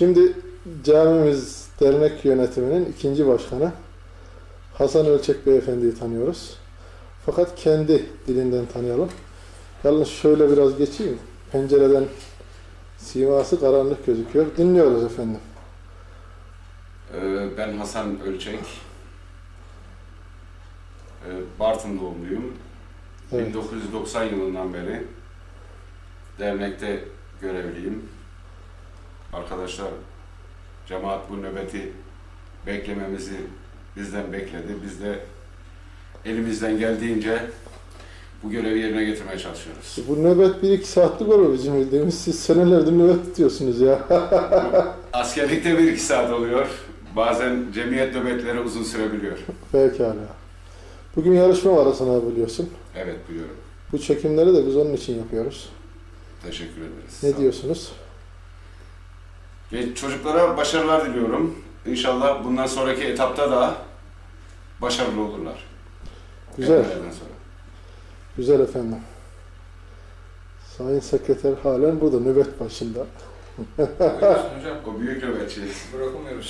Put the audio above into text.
Şimdi camimiz dernek yönetiminin ikinci başkanı Hasan Ölçek Beyefendi'yi tanıyoruz. Fakat kendi dilinden tanıyalım. Yalnız şöyle biraz geçeyim. Pencereden siması karanlık gözüküyor. Dinliyoruz efendim. Ee, Ben Hasan Ölçek. Ee, Bartın doğumluyum. Evet. 1990 yılından beri dernekte görevliyim. Arkadaşlar cemaat bu nöbeti beklememizi bizden bekledi. Biz de elimizden geldiğince bu görevi yerine getirmeye çalışıyoruz. Bu nöbet 1-2 saatlik olur bizim bildiğimiz. Siz senelerdir nöbet tutuyorsunuz ya. Askerlikte bir iki saat oluyor. Bazen cemiyet nöbetleri uzun sürebiliyor. Pekala. Bugün yarışma var Hasan abi biliyorsun. Evet biliyorum. Bu çekimleri de biz onun için yapıyoruz. Teşekkür ederiz. Ne diyorsunuz? Ve çocuklara başarılar diliyorum. İnşallah bundan sonraki etapta da başarılı olurlar. Güzel. Sonra. Güzel efendim. Sayın Sekreter halen burada nöbet başında. O büyük nöbetçi. Bırakamıyoruz.